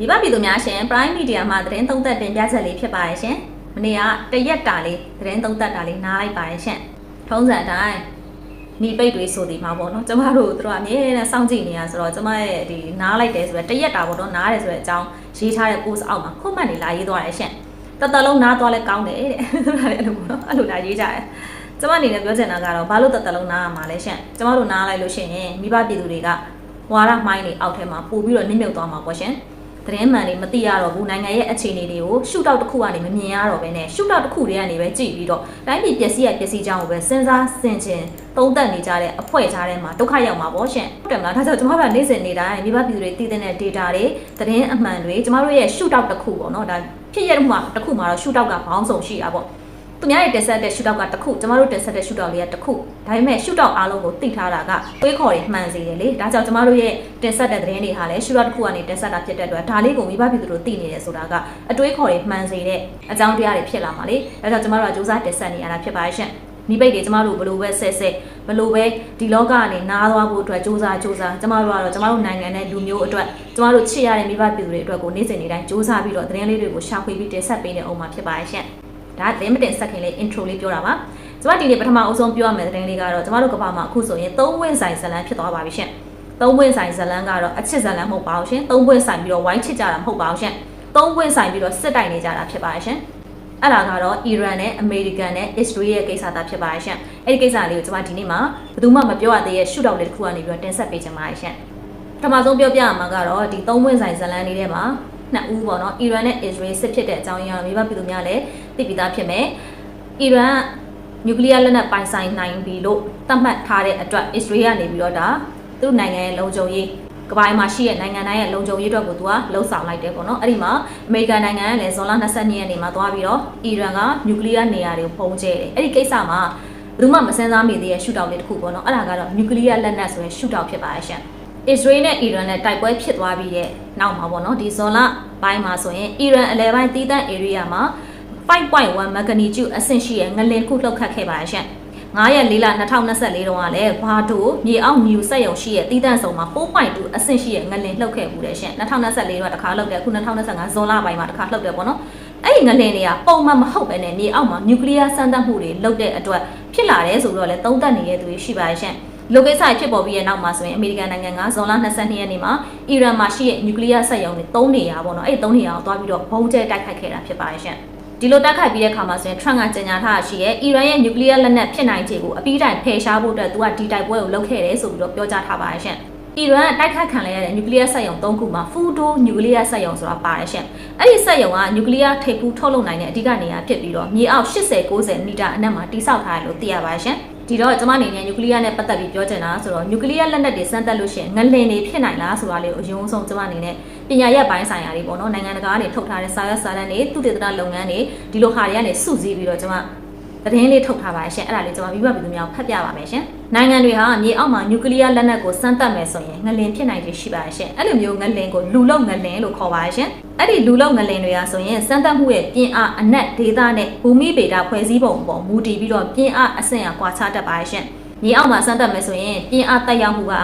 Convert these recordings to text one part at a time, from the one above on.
မိဘပြည်သူများရှင် Prime Media မှာသတင်းသုံးသပ်တင်ပြချက်လေးဖြစ်ပါရဲ့ရှင်။မနေ့ကတရက်တာလေးသတင်းသုံးသပ်တာလေးနားလိုက်ပါရဲ့ရှင်။ထုံးစံအတိုင်းမိပိတ်တွေဆိုဒီမှာပေါ့နော်။ကျမတို့တို့အမြဲတမ်းစောင့်ကြည့်နေရဆိုတော့ကျမရဲ့ဒီနားလိုက်တယ်ဆိုတော့တရက်တာပေါ့နော်နားတယ်ဆိုတဲ့အကြောင်းရေးထားတဲ့ post အောက်မှာခုမှတ်နေလာရေးသွားတယ်ရှင်။တတလုံးနားသွားလဲကောင်းတယ်တဲ့။သူကလည်းအဲ့လိုပေါ့နော်။အဲ့လိုလာရေးကြတယ်။ကျမအနေနဲ့ပြောချင်တာကတော့ဘာလို့တတလုံးနားရမှာလဲရှင်။ကျမတို့နားလိုက်လို့ရှိရင်မိဘပြည်သူတွေကဝါရမိုင်းတွေအောက်ထဲမှာပို့ပြီးတော့နစ်မြုပ်သွားမှာပေါ့ရှင်။ သတင်းမှန်တွေမသိရတော့ဘူးနိုင်ငံရဲ့အခြေအနေတွေကိုရှုထောက်တစ်ခုကနေမမြင်ရတော့ဘဲနဲ့ရှုထောက်တစ်ခုတွေကနေပဲကြည့်ပြီးတော့တိုင်းပြည်ပျက်စီးရပျက်စီးကြောင်းကိုပဲစဉ်းစားဆင်ခြင်သုံးသပ်နေကြတဲ့အဖွဲ့ကြားထဲမှာဒုက္ခရောက်မှာပေါ့ရှင်ဟုတ်တယ်မလားဒါကြောင့်ကျမတို့ကနေ့စဉ်နေတိုင်းမိဘပြည်သူတွေတည်တဲ့ data တွေသတင်းအမှန်တွေကျမတို့ရဲ့ရှုထောက်တစ်ခုပေါ့နော်ဒါဖြစ်ရမှုတစ်ခုမှာတော့ရှုထောက်ကဘောင်းဆောင်ရှိတာပေါ့ သူများတွေတက်ဆက်တဲ့ရှုထောက်ကတစ်ခုကျမတို့တက်ဆက်တဲ့ရှုထောက်လေးကတစ်ခုဒါပေမဲ့ရှုထောက်အားလုံးကိုသိထားတာကတွေးခေါ်တွေမှန်စေတယ်လေဒါကြောင့်ကျမတို့ရဲ့တက်ဆက်တဲ့သတင်းတွေဟာလည်းရှုထောက်တစ်ခုကနေတက်ဆက်တာဖြစ်တဲ့အတွက်ဒါလေးကိုမိဘပြည်သူတို့သိနေတယ်ဆိုတာကအတွေးခေါ်တွေမှန်စေတဲ့အကြောင်းတရားတွေဖြစ်လာမှာလေဒါကြောင့်ကျမတို့ကစူးစမ်းတက်ဆက်နေရတာဖြစ်ပါရဲ့မိဘတွေကျမတို့ဘလို့ပဲဆက်ဆက်ဘလို့ပဲဒီလောကကနေနားသွားဖို့အတွက်စူးစမ်းစူးစမ်းကျမတို့ကတော့ကျမတို့နိုင်ငံနဲ့လူမျိုးအတွက်ကျမတို့ချစ်ရတဲ့မိဘပြည်သူတွေအတွက်ကိုနေ့စဉ်နေ့တိုင်းစူးစမ်းပြီးတော့သတင်းလေးတွေကိုရှာဖွေပြီးတင်ဆက်ပေးနေအောင်မှာဖြစ်ပါရဲ့ရှင် ဒါသတင်းမတင်ဆက်ခင်လေး intro လေးပြောတာပါကျမဒီနေ့ပထမအဆုံးပြောရမယ့်သတင်းလေးကတော့ကျမတို့ကဘာမှာအခုဆိုရင်သုံးဝင်းဆိုင်ဇလန်းဖြစ်သွားပါပြီရှင်သုံးဝင်းဆိုင်ဇလန်းကတော့အချစ်ဇလန်းမဟုတ်ပါဘူးရှင်သုံးဝင်းဆိုင်ပြီးတော့ဝိုင်းချစ်ကြတာမဟုတ်ပါဘူးရှင်သုံးဝင်းဆိုင်ပြီးတော့စစ်တိုင်နေကြတာဖြစ်ပါရှင်အဲ့ဒါကတော့အီရန်နဲ့အမေရိကန်နဲ့အစ္စရေးရဲ့ကိစ္စသာဖြစ်ပါရဲ့ရှင်အဲ့ဒီကိစ္စလေးကိုကျွန်မဒီနေ့မှာဘယ်သူမှမပြောရသေးရဲ့ရှုထောက်လေးတစ်ခုကနေပြီးတော့တင်ဆက်ပေးချင်ပါရဲ့ရှင်ပထမဆုံးပြောပြရမှာကတော့ဒီသုံးဝင်းဆိုင်ဇလန်းလေးထဲမှာနှစ်ဦးပေါ့နော်အီရန်နဲ့အစ္စရေးစစ်ဖြစ်တဲ့အကြောင်းရင်းကတော့မိဘပြည်သူများလည်းသိပြီးသားဖြစ်မယ်အီရန်နျူကလ িয়ার လက်နက်ပိုင်ဆိုင်နိုင်ပြီလို့သတ်မှတ်ထားတဲ့အတွက်အစ္စရေးကနေပြီးတော့ဒါသူ့နိုင်ငံရဲ့လုံခြုံရေးကပိုင်းမှာရှိတဲ့နိုင်ငံတိုင်းရဲ့လုံခြုံရေးအတွက်ကိုသူကလှုံ့ဆော်လိုက်တယ်ပေါ့နော်အဲ့ဒီမှာအမေရိကန်နိုင်ငံကလည်းဇွန်လ22ရက်နေ့မှာသွားပြီးတော့အီရန်ကနျူကလ িয়ার နေရာတွေကိုပုံကျဲတယ်အဲ့ဒီကိစ္စမှာဘယ်သူမှမစင်စားမိသေးတဲ့ရှုထောင့်လေးတစ်ခုပေါ့နော်အဲ့ဒါကတော့နျူကလ িয়ার လက်နက်ဆိုရင်ရှုထောင့်ဖြစ်ပါရဲ့ရှင်အစ္စရေးနဲ့အီရန်နဲ့တိုက်ပွဲဖြစ်သွားပြီးတဲ့နောက်မှာပေါ့နော်ဒီဇွန်လပိုင်းမှာဆိုရင်အီရန်အလဲပိုင်းတီးတန့် area မှာ 5.1 magnitude အဆင့်ရှိတဲ့ငလင်ခုလှုပ်ခတ်ခဲ့ပါရဲ့ရှင်9ရက်4လ2024တုန်းကလည်းဘာဒိုမြေအောက်မြူဆက်ရုံရှိရဲ့တီးတန့်ဆောင်မှာ4.2အဆင့်ရှိရဲ့ငလင်လှုပ်ခဲ့ဘူးတဲ့ရှင်2024ကတခါလှုပ်တယ်အခု2025ဇွန်လပိုင်းမှာတခါလှုပ်တယ်ပေါ့နော်အဲ့ဒီငလင်တွေကပုံမှန်မဟုတ်ပဲနဲ့မြေအောက်မှာနျူကလ িয়ার စမ်းသပ်မှုတွေလုပ်တဲ့အတွက်ဖြစ်လာတယ်ဆိုတော့လည်းသုံးသပ်နေတဲ့သူတွေရှိပါရဲ့ရှင်လိုကိစ္စဖြစ်ပေါ်ပြီးတဲ့နောက်မှာဆိုရင်အမေရိကန်နိုင်ငံကဇွန်လ22ရက်နေ့မှာအီရန်မှာရှိတဲ့နျူကလ িয়ার စက်ရုံတွေ၃နေရာပေါ့နော်အဲ့ဒီ၃နေရာကိုတွားပြီးတော့ဘုံကျဲတိုက်ခိုက်ခဲ့တာဖြစ်ပါရဲ့ရှင် ဒီလိုတိုက်ခိုက်ပြီးတဲ့အခါမှာဆိုရင် Trump ကကြေညာထားရှိရဲ့အီရန်ရဲ့နျူကလ িয়ার လက်နက်ဖြစ်နိုင်ခြေကိုအပြီးတိုင်ဖယ်ရှားဖို့အတွက်သူကဒီတိုက်ပွဲကိုလုပ်ခဲ့တယ်ဆိုပြီးတော့ပြောကြားထားပါရဲ့ရှင်အီရန်တိုက်ခိုက်ခံရတဲ့နျူကလ িয়ার စက်ရုံ၃ခုမှာဖူတိုနျူကလ িয়ার စက်ရုံဆိုတာပါတယ်ရှင်။အဲ့ဒီစက်ရုံကနျူကလ িয়ার ထိပ်ဖူးထုတ်လုပ်နိုင်တဲ့အဓိကနေရာဖြစ်ပြီးတော့မြေအောက်80 90မီတာအနက်မှာတိစောက်ထားတယ်လို့သိရပါရှင်။ ဒီတော့ကျွန်မအနေနဲ့နျူကလ িয়ার နဲ့ပတ်သက်ပြီးပြောချင်တာဆိုတော့နျူကလ িয়ার လက်နက်တွေစမ်းသပ်လို့ရှိရင်ငလင်တွေဖြစ်နိုင်လားဆိုတာလေးကိုအယုံဆုံးကျွန်မအနေနဲ့ပညာရပ်ပိုင်းဆိုင်ရာတွေပေါ့နော်နိုင်ငံတကာကနေထုတ်ထားတဲ့စာရွက်စာတမ်းတွေသူတေသနလုပ်ငန်းတွေဒီလိုဟာတွေကနေစုစည်းပြီးတော့ကျွန်မ သတင်းလေးထုတ်ထားပါရှင်အဲ့ဒါလေးကျွန်မပြီးပါပြည်သူများဖတ်ပြပါမယ်ရှင်နိုင်ငံတွေဟာမြေအောက်မှာနျူကလ িয়ার လက်နက်ကိုစမ်းသပ်မယ်ဆိုရင်ငလင်ဖြစ်နိုင်ခြေရှိပါရှင်အဲ့လိုမျိုးငလင်ကိုလူလုံငလင်လို့ခေါ်ပါရှင်အဲ့ဒီလူလုံငလင်တွေဟာဆိုရင်စမ်းသပ်မှုရဲ့ပြင်းအားအနက်ဒေသနဲ့ဘူမိဗေဒဖွဲ့စည်းပုံပေါ်မူတည်ပြီးတော့ပြင်းအားအဆင့်အကွာခြားတတ်ပါရှင်မြေအောက်မှာစမ်းသပ်မယ်ဆိုရင်ပြင်းအားတက်ရောက်မှုက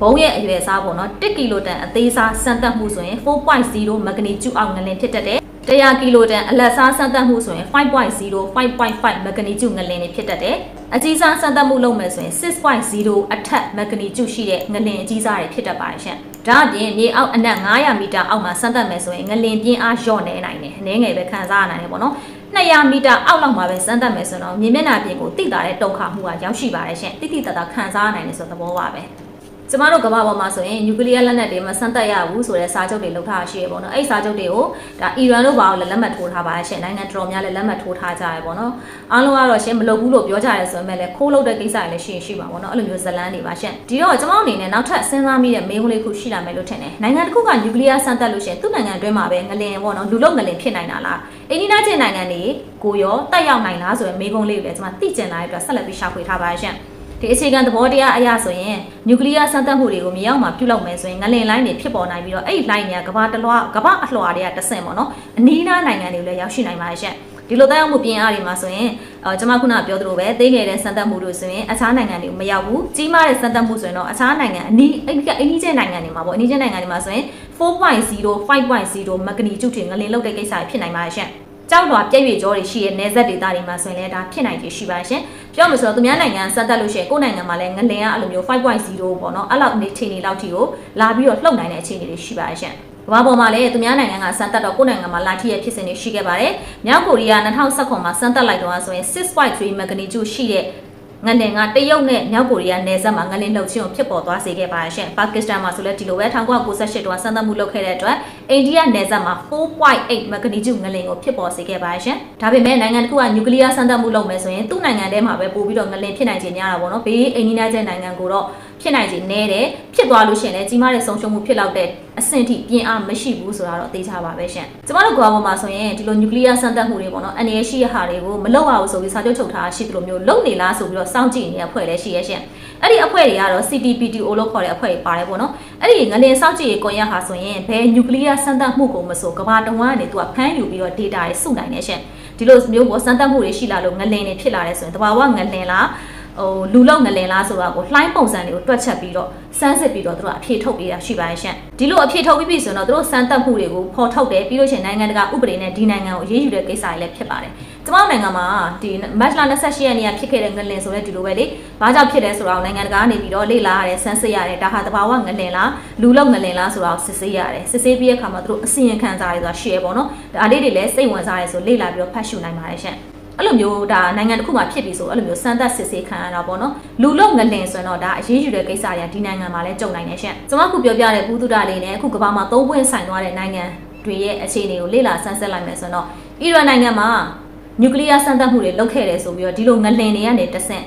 ဘုံရဲ့အရွယ်စားပေါ့နော်1ကီလိုတန်အသေးစားစမ်းသပ်မှုဆိုရင်4.0မဂနီကျူအောက်ငလင်ဖြစ်တတ်တယ် 100ကီလိုတန်အလက်စားစမ်းသပ်မှုဆိုရင်5.0 5.5မဂနီကျူငလင်တွေဖြစ်တတ်တယ်အကြီးစားစမ်းသပ်မှုလုပ်မယ်ဆိုရင်6.0အထက်မဂနီကျူရှိတဲ့ငလင်အကြီးစားတွေဖြစ်တတ်ပါတယ်ရှင်ဒါအပြင်မြေအောက်အနက်900မီတာအောက်မှာစမ်းသပ်မယ်ဆိုရင်ငလင်ပြင်းအားလျော့နေနိုင်တယ်။နည်းငယ်ပဲခံစားရနိုင်တယ်ပေါ့နော်200မီတာအောက်လောက်မှာပဲစမ်းသပ်မယ်ဆိုတော့မြေမျက်နှာပြင်ကိုတိတာတဲ့တုံခါမှုကရောက်ရှိပါတယ်ရှင်တိတိတတ်တာခံစားနိုင်တယ်ဆိုတဲ့သဘောပါပဲ ကျမတို့ကမ္ဘာပေါ်မှာဆိုရင်နျူကလ িয়ার လက်နက်တွေမစမ်းသပ်ရဘူးဆိုတဲ့စာချုပ်တွေလုပ်ထားရှိရပေါ့နော်အဲ့စာချုပ်တွေကိုဒါအီရန်တို့ဘာလို့လက်မှတ်ထိုးထားပါရှင်နိုင်ငံတော်များလည်းလက်မှတ်ထိုးထားကြရပေါ့နော်အားလုံးကတော့ရှင်မလုပ်ဘူးလို့ပြောကြရဲဆိုပေမဲ့လည်းခိုးလုပ်တဲ့ကိစ္စတွေလည်းရှိရှိပါပေါ့နော်အဲ့လိုမျိုးဇလန်းတွေပါရှင်ဒီတော့ကျမတို့အနေနဲ့နောက်ထပ်စဉ်းစားမိတဲ့မေးခွန်းလေးခုရှိလာမယ်လို့ထင်တယ်နိုင်ငံတစ်ခုကနျူကလ িয়ার စမ်းသပ်လို့ရှင်သူ့နိုင်ငံအတွင်းမှာပဲငလင်ပေါ့နော်လူလုံငလင်ဖြစ်နိုင်တာလားအိန္ဒိယချင်းနိုင်ငံတွေကိုရောတက်ရောက်နိုင်လားဆိုရင်မေးခွန်းလေးကိုလည်းကျမသိကျင်လာတဲ့အတွက်ဆက်လက်ပြီးရှာဖွေထားပါရှင် ဒီအခြေခံသဘောတရားအရဆိုရင်နျူကလ িয়ার စမ်းသပ်မှုတွေကိုမြေအောက်မှာပြုလုပ်မယ်ဆိုရင်ငလင်လိုင်းတွေဖြစ်ပေါ်နိုင်ပြီးတော့အဲ့ဒီလိုင်းတွေကကဘာတလွားကဘာအလွှာတွေကတဆင့်ပေါ့နော်အနီးနားနိုင်ငံတွေလည်းရောက်ရှိနိုင်ပါရဲ့ရှင့်ဒီလိုတရားမှုပြင်အားတွေမှာဆိုရင်အဲကျွန်မခုနပြောသလိုပဲသိငယ်တဲ့စံသက်မှုတို့ဆိုရင်အခြားနိုင်ငံတွေမရောက်ဘူးကြီးမားတဲ့စံသက်မှုဆိုရင်တော့အခြားနိုင်ငံအနီးအနီးကျဲနိုင်ငံတွေမှာပေါ့အနီးကျဲနိုင်ငံတွေမှာဆိုရင်4.0 5.0မဂနီကျုထင်ငလင်လောက်တဲ့ကိစ္စဖြစ်နိုင်ပါရဲ့ရှင်ကြောက်လွာပြည့်ရွေကြောတွေရှိတဲ့နေဆက်ဒေသတွေမှာဆိုရင်လည်းဒါဖြစ်နိုင်ခြေရှိပါရှင် ပြောမှဆိုတော့သူများနိုင်ငံစက်တက်လို့ရှိရင်ကိုယ်နိုင်ငံမှာလည်းငလင်ကအဲ့လိုမျိုး5.0ပေါ့နော်အဲ့လောက်နေချိန်နေလောက်ထိကိုလာပြီးတော့လှုပ်နိုင်တဲ့အခြေအနေတွေရှိပါရဲ့ရှင်ကမ္ဘာပေါ်မှာလည်းသူများနိုင်ငံကစမ်းသပ်တော့ကိုယ့်နိုင်ငံမှာလာထိရဲ့ဖြစ်စဉ်တွေရှိခဲ့ပါတယ်။မြောက်ကိုရီးယား2019မှာစမ်းသပ်လိုက်တော့ဆိုရင်6.3 magnitude ရှိတဲ့ ငလင်ကတရုတ်နဲ့မြောက်ကိုရီးယားနယ်စပ်မှာငလင်လှုပ်ခြင်းကိုဖြစ်ပေါ်သွားစေခဲ့ပါရဲ့။ပါကစ္စတန်မှာဆိုလည်းဒီလိုပဲ1998တုန်းကစမ်းသပ်မှုလုပ်ခဲ့တဲ့အတွက်အိန္ဒိယနယ်စပ်မှာ4.8 magnitude ငလင်ကိုဖြစ်ပေါ်စေခဲ့ပါရဲ့။ဒါပေမဲ့နိုင်ငံတစ်ခုကနျူကလ িয়ার စမ်းသပ်မှုလုပ်မယ်ဆိုရင်သူ့နိုင်ငံထဲမှာပဲပို့ပြီးတော့ငလင်ဖြစ်နိုင်ခြင်းများတာပေါ့နော်။ဘေးအိန္ဒိယကျနိုင်ငံကိုတော့ဖြစ်နိုင်ခြင်းနည်းတယ် ဖြစ်သွားလို့ရှိရင်လည်းကြီးမားတဲ့ဆုံးရှုံးမှုဖြစ်လောက်တဲ့အဆင့်ထိပြင်းအားမရှိဘူးဆိုတာတော့သိချပါပဲရှင်ကျမတို့ကဘာပေါ်မှာဆိုရင်ဒီလိုနျူကလ িয়ার စမ်းသပ်မှုတွေပေါ့နော်အနေရရှိရဟာတွေကိုမလုပ်အောင်ဆိုပြီးစာချုပ်ချုပ်ထားရှိသလိုမျိုးလုပ်နေလားဆိုပြီးတော့စောင့်ကြည့်နေတဲ့အဖွဲ့လည်းရှိရရှင်အဲ့ဒီအဖွဲ့တွေကတော့ CPPTO လို့ခေါ်တဲ့အဖွဲ့တွေပါတယ်ပေါ့နော်အဲ့ဒီငလင်စောင့်ကြည့်ရေးကွန်ရက်ဟာဆိုရင်ဘယ်နျူကလ িয়ার စမ်းသပ်မှုကိုမဆိုကဘာတဝန်းကနေသူကဖမ်းယူပြီးတော့ data တွေစုနိုင်နေရှင်ဒီလိုမျိုးပေါ့စမ်းသပ်မှုတွေရှိလာလို့ငလင်တွေဖြစ်လာတဲ့ဆိုရင်တဘာဝငလင်လား ဟိုလူလုံငလင်လားဆိုတာကိုလှိုင်းပုံစံတွေကိုတွက်ချက်ပြီးတော့စမ်းစစ်ပြီးတော့တို့ကအဖြေထုတ်ပေးတာရှိပါရဲ့ရှင့်ဒီလိုအဖြေထုတ်ပြီးပြီဆိုရင်တော့တို့စမ်းသပ်မှုတွေကိုဖော်ထုတ်တယ်ပြီးလို့ရှိရင်နိုင်ငံတကာဥပဒေနဲ့ဒီနိုင်ငံကိုအရေးယူတဲ့ကိစ္စတွေလည်းဖြစ်ပါတယ်ကျမတို့နိုင်ငံမှာဒီမတ်လ28ရက်နေ့ကဖြစ်ခဲ့တဲ့ငလင်ဆိုတဲ့ဒီလိုပဲလေဘာကြောင့်ဖြစ်လဲဆိုတာကိုနိုင်ငံတကာကနေပြီးတော့လေ့လာရတယ်စမ်းစစ်ရတယ်ဒါဟာတဘာဝငလင်လားလူလုံငလင်လားဆိုတာကိုစစ်ဆေးရတယ်စစ်ဆေးပြီးတဲ့အခါမှာတို့အစီရင်ခံစာတွေဆိုတာရှိရပေါ့နော်ဒါလေးတွေလည်းစိတ်ဝင်စားရဲဆိုလေ့လာပြီးတော့ဖတ်ရှုနိုင်ပါတယ်ရှင့် အဲ့လိုမျိုးဒါနိုင်ငံတစ်ခုမှာဖြစ်ပြီဆိုအဲ့လိုမျိုးစမ်းသပ်စစ်ဆေးခံရတာပေါ့နော်လူလုံငလင်ဆိုရင်တော့ဒါအရေးယူတဲ့ကိစ္စတွေကဒီနိုင်ငံမှာလည်းကြုံနိုင်နေရှင့်ကျွန်မခုပြောပြတဲ့ဘူးတုဒလေးနဲ့အခုကမ္ဘာမှာသုံးပွင့်ဆိုင်သွားတဲ့နိုင်ငံတွေရဲ့အခြေအနေကိုလေ့လာဆန်းစစ်လိုက်မယ်ဆိုတော့အီရန်နိုင်ငံမှာနျူကလ িয়ার စမ်းသပ်မှုတွေလုပ်ခဲ့တယ်ဆိုပြီးတော့ဒီလိုငလင်တွေကနေတဆင့်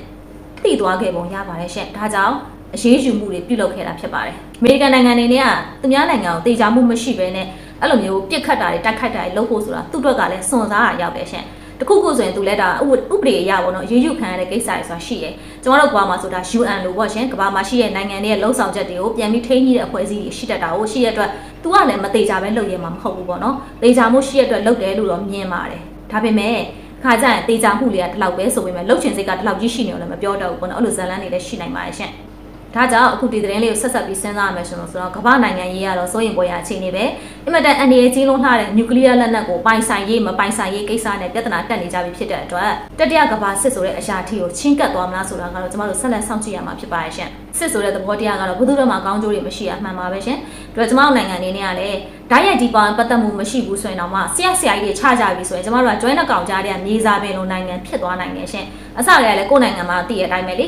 သိသွားခဲ့ပုံရပါတယ်ရှင့်ဒါကြောင့်အရေးယူမှုတွေပြုလုပ်ခဲ့တာဖြစ်ပါတယ်အမေရိကန်နိုင်ငံတွေနဲ့ကသူများနိုင်ငံကိုတေချာမှုမရှိဘဲနဲ့အဲ့လိုမျိုးပြစ်ခတ်တာတွေတိုက်ခိုက်တာတွေလုပ်ဖို့ဆိုတာသူ့အတွက်ကလည်းစွန့်စားရရောက်တယ်ရှင့် တခုခုဆိုရင်သူလည်းဒါဥပဒေအရပေါ့နော်ရေးယူခံရတဲ့ကိစ္စတွေဆိုတာရှိတယ်ကျွန်တော်တို့ကဘာမှဆိုတာ UN လို့ပေါ့ရှင်ကဘာမှရှိတဲ့နိုင်ငံတွေရဲ့လုံဆောင်ချက်တွေကိုပြန်ပြီးထိန်းညှိတဲ့အဖွဲ့အစည်းတွေရှိတတ်တာကိုရှိရတဲ့အတွက်သူကလည်းမသေးကြပဲလုပ်ရမှာမဟုတ်ဘူးပေါ့နော်သေချာမှုရှိရတဲ့အတွက်လုပ်တယ်လို့တော့မြင်ပါတယ်ဒါပေမဲ့ခါကြရင်တေချာမှုတွေကဒီလောက်ပဲဆိုပေမဲ့လှုပ်ချင်စိတ်ကဒီလောက်ကြီးရှိနေလို့လည်းမပြောတော့ဘူးပေါ့နော်အဲ့လိုဇလန်းတွေလည်းရှိနိုင်ပါတယ်ရှင် ဒါကြောင့်အခုဒီသတင်းလေးကိုဆက်ဆက်ပြီးစဉ်းစားရမယ်ဆိုတော့ဆိုတော့ကမ္ဘာနိုင်ငံရေးကတော့စိုးရင်ပေါ်ရအခြေအနေပဲအင်မတန်အန္တရာယ်ကြီးလုံးထားတဲ့နျူကလ িয়ার လက်နက်ကိုပိုင်ဆိုင်ရေးမပိုင်ဆိုင်ရေးကိစ္စနဲ့ပြဿနာတက်နေကြပြီဖြစ်တဲ့အတွက်တတိယကမ္ဘာစစ်ဆိုတဲ့အရာထီကိုချင်းကပ်သွားမလားဆိုတာကတော့ကျမတို့ဆက်လက်စောင့်ကြည့်ရမှာဖြစ်ပါရဲ့ရှင်စစ်ဆိုတဲ့သဘောတရားကတော့ဘုသူတော်မှာကောင်းကျိုးတွေမရှိရမှန်ပါပဲရှင်တို့ကျမတို့နိုင်ငံအနေနဲ့ကလည်းဓာတ်ရိုက်ဒီပါပတ်သက်မှုမရှိဘူးဆိုရင်တော့မှဆရာဆရာကြီးတွေခြားကြပြီဆိုရင်ကျမတို့က join အကောင့်ကြားတဲ့မြေစာပင်လိုနိုင်ငံဖြစ်သွားနိုင်တယ်ရှင်အစကလည်းကိုယ်နိုင်ငံမှာတည်ရတဲ့အတိုင်းပဲလေ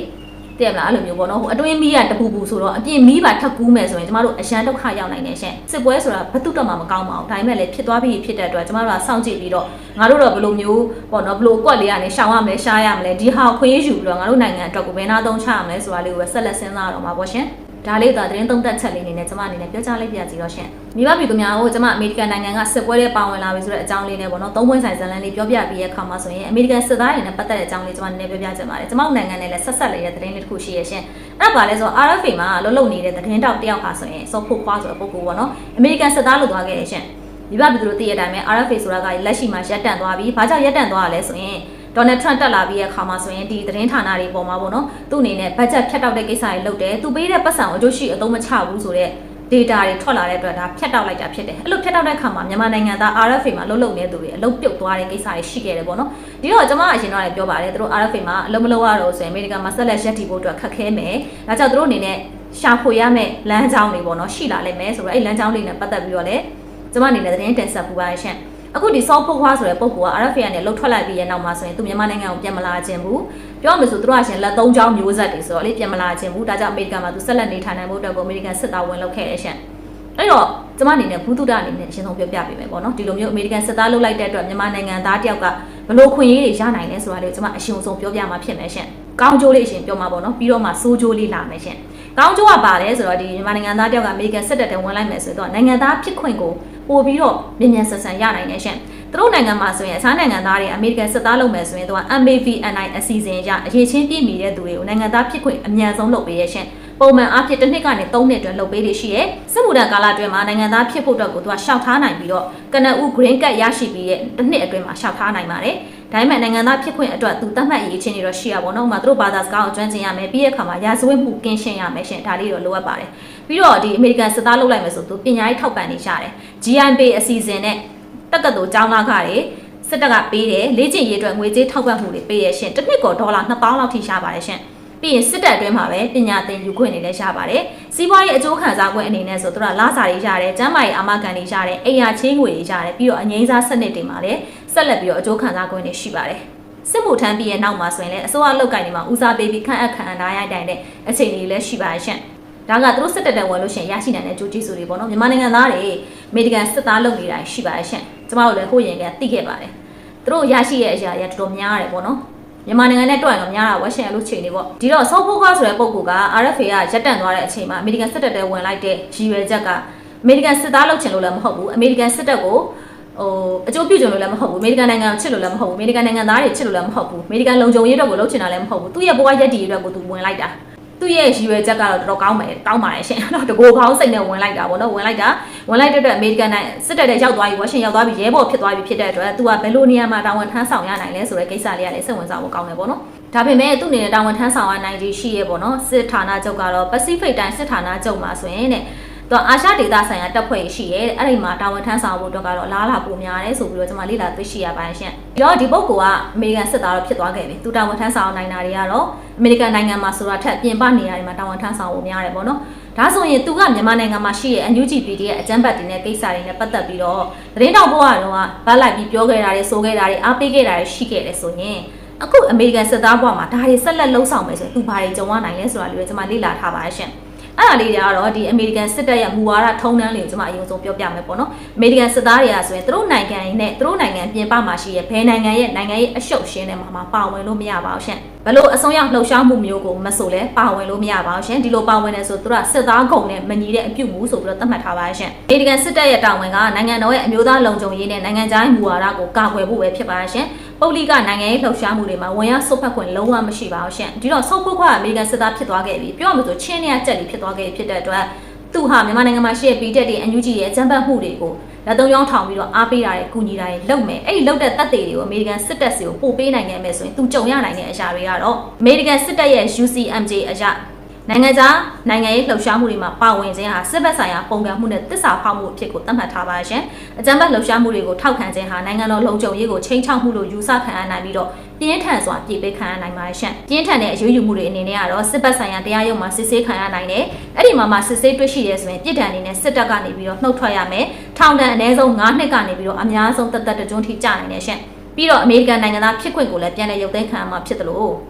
တည်မလားအဲ့လိုမျိုးပေါ့နော်ဟိုအတွင်းမီးကတပူပူဆိုတော့အပြင်မီးပါထပ်ကူးမယ်ဆိုရင်ကျမတို့အရန်ဒုက္ခရောက်နိုင်တယ်ရှင်စစ်ပွဲဆိုတာဘသူတော့မှမကောင်းပါဘူးဒါပေမဲ့လည်းဖြစ်သွားပြီးဖြစ်တဲ့အတွက်ကျမတို့ကစောင့်ကြည့်ပြီးတော့ငါတို့တော့ဘယ်လိုမျိုးပေါ့နော်ဘယ်လိုကွက်လေးကနေရှောင်ရမလဲရှားရမလဲဒီဟာခွင့်ရယူပြီးတော့ငါတို့နိုင်ငံအတွက်ကိုဘယ်နာသုံးချရမလဲဆိုတာလေးကိုပဲဆက်လက်စဉ်းစားတော့မှာပေါ့ရှင် ဒါလေးကသတင်းသုံးသက်ချက်လေးနေနဲ့ကျွန်မအနေနဲ့ပြောကြားလိုက်ပြစီတော့ရှင်မိဘပြည်သူများကိုကျွန်မအမေရိကန်နိုင်ငံကစစ်ပွဲတွေပါဝင်လာပြီဆိုတဲ့အကြောင်းလေးနဲ့ပေါ့နော်သုံးပွင့်ဆိုင်ဇာတ်လမ်းလေးပြောပြပြီးရဲ့အခါမှာဆိုရင်အမေရိကန်စစ်သားတွေနဲ့ပတ်သက်တဲ့အကြောင်းလေးကျွန်မနည်းနည်းပြောပြချင်ပါတယ်ကျွန်မနိုင်ငံနဲ့လည်းဆက်ဆက်လေးတဲ့သတင်းလေးတစ်ခုရှိရရှင်အဲ့ဒါပါလဲဆိုတော့ RFA မှာလှုပ်လှုပ်နေတဲ့သတင်းတောက်တယောက်ဟာဆိုရင်စောဖို့ခွာဆိုတဲ့ပုံကူပေါ့နော်အမေရိကန်စစ်သားလို့သွားခဲ့တယ်ရှင်မိဘပြည်သူတို့သိရတဲ့အတိုင်းပဲ RFA ဆိုတာကလက်ရှိမှာရပ်တန့်သွားပြီဘာကြောင့်ရပ်တန့်သွားရလဲဆိုရင် ဒေါ်နယ်ထရန့်တက်လာပြီးတဲ့အခါမှာဆိုရင်ဒီသတင်းဌာနတွေပေါ်မှာပေါ့နော်သူ့အနေနဲ့ဘတ်ဂျက်ဖြတ်တောက်တဲ့ကိစ္စတွေလုပ်တယ်သူပေးတဲ့ပတ်စံကိုအကျိုးရှိအသုံးမချဘူးဆိုတော့ data တွေထွက်လာတဲ့အတွက်ဒါဖြတ်တောက်လိုက်တာဖြစ်တယ်အဲ့လိုဖြတ်တောက်တဲ့အခါမှာမြန်မာနိုင်ငံသား RFA မှာလှုပ်လှုပ်နေသူတွေအလုပ်ပြုတ်သွားတဲ့ကိစ္စတွေရှိခဲ့တယ်ပေါ့နော်ဒီတော့ကျွန်မအရင်တော့လည်းပြောပါတယ်သူတို့ RFA မှာအလုပ်မလုပ်ရတော့ဆိုရင်အမေရိကန်မှာဆက်လက်ရက်တည်ဖို့အတွက်ခက်ခဲမယ်ဒါကြောင့်သူတို့အနေနဲ့ရှာဖွေရမယ့်လမ်းကြောင်းတွေပေါ့နော်ရှိလာလိမ့်မယ်ဆိုတော့အဲ့လမ်းကြောင်းတွေနဲ့ပတ်သက်ပြီးတော့လည်းကျွန်မအနေနဲ့သတင်းတင်ဆက်ပူပါရှင့် အခုဒီ soft pop ခွာဆိုတဲ့ပုံက RFA နဲ့လှုပ်ထွက်လိုက်ပြီးရဲ့နောက်မှာဆိုရင်သူမြန်မာနိုင်ငံကိုပြန်မလာခြင်းဘူးပြောမယ်ဆိုသူတို့ကရှင်လက်သုံးချောင်းမျိုးဆက်တွေဆိုတော့လေပြန်မလာခြင်းဘူးဒါကြောင့်အမေရိကန်မှာသူဆက်လက်နေထိုင်နိုင်ဖို့အတွက်ကိုအမေရိကန်စစ်သားဝင်လုပ်ခဲ့တဲ့ရှင်အဲ့တော့ကျမအနေနဲ့ဘူးတုဒအနေနဲ့အရှင်းဆုံးပြောပြပေးမယ်ပေါ့နော်ဒီလိုမျိုးအမေရိကန်စစ်သားလုပ်လိုက်တဲ့အတွက်မြန်မာနိုင်ငံသားတယောက်ကဘလို့ခွင့်ရေးတွေရနိုင်လဲဆိုတာလေးကိုကျမအရှင်းဆုံးပြောပြမှာဖြစ်မယ်ရှင်ကောင်းကျိုးလေးအရှင်ပြောမှာပေါ့နော်ပြီးတော့မှဆိုးကျိုးလေးလာမယ်ရှင်ကောင်းကျိုးကပါလဲဆိုတော့ဒီမြန်မာနိုင်ငံသားတယောက်ကအမေရိကန်စစ်တပ်ထဲဝင်လိုက်မယ်ဆိုတော့နိုင်ငံသားဖြစ်ခွင့်ကို ပို့ပြီးတော့မြန်မြန်ဆန်ဆန်ရနိုင်တယ်ရှင်သူတို့နိုင်ငံမှာဆိုရင်အခြားနိုင်ငံသားတွေအမေရိကန်စစ်သားလုပ်မယ်ဆိုရင်သူက MAVNI အစီအစဉ်အရအရေးချင်းပြည့်မီတဲ့သူတွေကိုနိုင်ငံသားဖြစ်ခွင့်အမြန်ဆုံးလုပ်ပေးရရှင်ပုံမှန်အားဖြင့်တစ်နှစ်ကနေ၃နှစ်အတွင်းလုပ်ပေးလို့ရှိရဲစစ်မှုထမ်းကာလအတွင်းမှာနိုင်ငံသားဖြစ်ဖို့အတွက်ကိုသူကရှောက်ထားနိုင်ပြီးတော့ကနအူ green card ရရှိပြီးတဲ့တစ်နှစ်အတွင်းမှာရှောက်ထားနိုင်ပါတယ် ဒါပေမဲ့နိုင်ငံသားဖြစ်ခွင့်အတွက်သူသတ်မှတ်ရေးချင်းတွေတော့ရှိရပါတော့။ဥပမာသူတို့ဘာသာစကားကိုကျွမ်းကျင်ရမယ်ပြီးတဲ့အခါမှာရာဇဝတ်မှုကင်းရှင်းရမယ်ရှင်ဒါလေးတော့လိုအပ်ပါတယ်။ဒပြီးတော့ဒီအမေရိကန်စစ်သားလုပ်လိုက်မယ်ဆိုသူပညာရေးထောက်ပံ့နေရှာတယ် GIP အစီအစဉ်နဲ့တက္ကသိုလ်ကျောင်းသားခတွေစစ်တပ်ကပေးတယ်လေ့ကျင့်ရေးအတွက်ငွေကြေးထောက်ပံ့မှုတွေပေးရရှင်တစ်နှစ်ကောဒေါ်လာ2000လောက်ထိရှာပါတယ်ရှင်ပြီးရင်စစ်တပ်အတွင်းမှာပဲပညာသင်ယူခွင့်တွေလည်းရပါတယ်စီးပွားရေးအကျိုးခံစားခွင့်အနေနဲ့ဆိုတော့လစာတွေရတယ်ကျန်းမာရေးအာမခံတွေရတယ်အိမ်ယာချင်းငွေတွေရတယ်ပြီးတော့အငိမ့်စားစနစ်တွေမှာလည်း ဆက်လက်ပြီးတော့အကျိုးခံစားခွင့်တွေရှိပါတယ်စစ်မှုထမ်းပြီးရဲ့နောက်မှာဆိုရင်လည်းအစိုးရလုပ်ကိုင်နေမှာဦးစားပေးပြီးခန့်အပ်ခံအနာရိုက်တိုင်တဲ့အခြေအနေတွေလည်းရှိပါရဲ့ရှင်ဒါကသူတို့စစ်တပ်တဲ့ဝင်လို့ရှိရင်ရရှိနိုင်တဲ့ကြိုးကြီးစုတွေပေါ့နော်မြန်မာနိုင်ငံသားတွေအမေရိကန်စစ်သားလုပ်နေတာရှိပါရဲ့ရှင်ကျမတို့လည်းကိုယ့်ရင်ကသိခဲ့ပါတယ်သူတို့ရရှိရဲ့အရာတွေတော်တော်များတယ်ပေါ့နော်မြန်မာနိုင်ငံနဲ့တွက်ရင်တော့များတာဝက်ရှင်အလုပ်ချိန်နေပေါ့ဒီတော့ဆော့ဖိုးကွာဆိုတဲ့ပုံကူက RFA ကရက်တန့်သွားတဲ့အချိန်မှာအမေရိကန်စစ်တပ်တဲ့ဝင်လိုက်တဲ့ရည်ရွယ်ချက်ကအမေရိကန်စစ်သားလုပ်ချင်လို့လည်းမဟုတ်ဘူးအမေရိကန်စစ်တပ်ကို ဟိုအကျိုးပြုချင်လို့လည်းမဟုတ်ဘူးအမေရိကန်နိုင်ငံကိုချစ်လို့လည်းမဟုတ်ဘူးအမေရိကန်နိုင်ငံသားတွေချစ်လို့လည်းမဟုတ်ဘူးအမေရိကန်လုံခြုံရေးအတွက်ကိုလုပ်ချင်တာလည်းမဟုတ်ဘူးသူ့ရဲ့ဘဝရက်တည်အတွက်ကိုသူဝင်လိုက်တာသူ့ရဲ့ရည်ရွယ်ချက်ကတော့တော်တော်ကောင်းမယ်ကောင်းပါတယ်ရှင်။တော့တကိုကောင်းစိတ်နဲ့ဝင်လိုက်တာပေါ့နော်ဝင်လိုက်တာဝင်လိုက်တဲ့အတွက်အမေရိကန်နိုင်ငံစစ်တပ်တဲ့ရောက်သွားပြီဝါရှင်ရောက်သွားပြီရဲဘော်ဖြစ်သွားပြီဖြစ်တဲ့အတွက်သူကဘယ်လိုနေရာမှာတာဝန်ထမ်းဆောင်ရနိုင်လဲဆိုတဲ့ကိစ္စလေးကလည်းစိတ်ဝင်စားဖို့ကောင်းတယ်ပေါ့နော်။ဒါပေမဲ့သူ့အနေနဲ့တာဝန်ထမ်းဆောင်ရနိုင်ကြီးရှိရဲ့ပေါ့နော်စစ်ဌာနချုပ်ကတော့ Pacific တိုင်းစစ်ဌာနချုပ်မှာဆိုရင်တဲ့ တော့အာရှဒေသဆိုင်ရာတပ်ဖွဲ့ရှိရဲအဲ့ဒီမှာတာဝန်ထမ်းဆောင်ဖို့အတွက်ကတော့လားလာပုံများတယ်ဆိုပြီးတော့ကျွန်မလေ့လာသိရှိရပါတယ်ရှင်။ပြီးတော့ဒီပုဂ္ဂိုလ်ကအမေရိကန်စစ်သားတော့ဖြစ်သွားခဲ့ပြီ။သူတာဝန်ထမ်းဆောင်နိုင်တာတွေကတော့အမေရိကန်နိုင်ငံမှာဆိုတာထက်ပြင်ပနေရာတွေမှာတာဝန်ထမ်းဆောင်ဖို့များတယ်ပေါ့နော်။ဒါဆိုရင်သူကမြန်မာနိုင်ငံမှာရှိရဲ့ UGPD ရဲ့အကြမ်းဖက်တွေနဲ့ကိစ္စတွေနဲ့ပတ်သက်ပြီးတော့သတင်းတောက်ဘဝကတော့ဗတ်လိုက်ပြီးပြောခဲ့တာတွေဆိုခဲ့တာတွေအားပေးခဲ့တာတွေရှိခဲ့တယ်ဆိုရင်အခုအမေရိကန်စစ်သားဘဝမှာဒါတွေဆက်လက်လှုပ်ဆောင်မယ်ဆိုရင်သူဘာတွေကြုံရနိုင်လဲဆိုတာလေးကိုကျွန်မလေ့လာထားပါရှင်။ အဲ့ဒါလေးတွေကတော့ဒီအမေရိကန်စစ်တပ်ရဲ့မူဝါဒထုံးတမ်းလေးကိုကျွန်မအရင်ဆုံးပြောပြမယ်ပေါ့နော်အမေရိကန်စစ်သားတွေကဆိုရင်သူတို့နိုင်ငံနဲ့သူတို့နိုင်ငံပြင်ပမှာရှိရဲ့ဘယ်နိုင်ငံရဲ့နိုင်ငံရေးအရှုပ်ရှင်းတဲ့မှာမှာပါဝင်လို့မရပါဘူးရှင်ဘလို့အဆုံးရောက်လှုပ်ရှားမှုမျိုးကိုမဆိုလဲပါဝင်လို့မရပါဘူးရှင်ဒီလိုပါဝင်နေဆိုသူတို့ကစစ်သားကုံနဲ့မညီတဲ့အပြုမှုဆိုပြီးတော့သတ်မှတ်ထားပါရှင်အမေရိကန်စစ်တပ်ရဲ့တာဝန်ကနိုင်ငံတော်ရဲ့အမျိုးသားလုံခြုံရေးနဲ့နိုင်ငံခြားမူဝါဒကိုကာကွယ်ဖို့ပဲဖြစ်ပါရှင် ပုတ်လိကနိုင်ငံရေးလှုပ်ရှားမှုတွေမှာဝင်ရောက်ဆုတ်ဖက်ခွင့်လုံးဝမရှိပါဘူးရှင်ဒီတော့ဆုတ်ဖို့ကအမေရိကန်စစ်သားဖြစ်သွားခဲ့ပြီပြောရမလို့ချင်းနေရကြက်လီဖြစ်သွားခဲ့ဖြစ်တဲ့အတွက်သူဟာမြန်မာနိုင်ငံမှာရှိတဲ့ပြည်တက်တွေအန်ယူဂျီရဲ့အကြမ်းဖက်မှုတွေကိုလက်သုံးချောင်းထောင်ပြီးတော့အားပေးတာတွေကူညီတာတွေလုပ်မယ်အဲ့ဒီလုပ်တဲ့တပ်တွေတွေကိုအမေရိကန်စစ်တပ်စီကိုပို့ပေးနိုင်ခဲ့မယ်ဆိုရင်သူကြုံရနိုင်တဲ့အရာတွေကတော့အမေရိကန်စစ်တပ်ရဲ့ UCMJ အရာ နိုင်ငံခြားနိုင်ငံရေးလှုပ်ရှားမှုတွေမှာပါဝင်ခြင်းဟာစစ်ဘက်ဆိုင်ရာပုံပြမှုနဲ့တစ္ဆာဖောက်မှုအဖြစ်ကိုသတ်မှတ်ထားပါရှင်။အကြမ်းဖက်လှုပ်ရှားမှုတွေကိုထောက်ခံခြင်းဟာနိုင်ငံတော်လုံခြုံရေးကိုချိန်ချောက်မှုလို့ယူဆခံရနိုင်ပြီးတော့ပြင်းထန်စွာပြည်ပေးခံရနိုင်ပါရှင်။ပြင်းထန်တဲ့အရေးယူမှုတွေအနေနဲ့ကတော့စစ်ဘက်ဆိုင်ရာတရားရုံးမှာစစ်ဆေးခံရနိုင်တယ်။အဲ့ဒီမှာမှစစ်ဆေးတွေ့ရှိရဲဆိုရင်ပြည်ထန်အနေနဲ့စစ်တပ်ကနေပြီးတော့နှုတ်ထွက်ရမယ်။ထောင်ဒဏ်အနည်းဆုံး9နှစ်ကနေပြီးတော့အများဆုံးတသက်တကြွန်းထိကြာနိုင်တယ်ရှင်။ပြီးတော့အမေရိကန်နိုင်ငံသားဖြစ်ခွင့်ကိုလည်းပြန်လည်ရုပ်သိမ်းခံရမှာဖြစ်တယ်လို့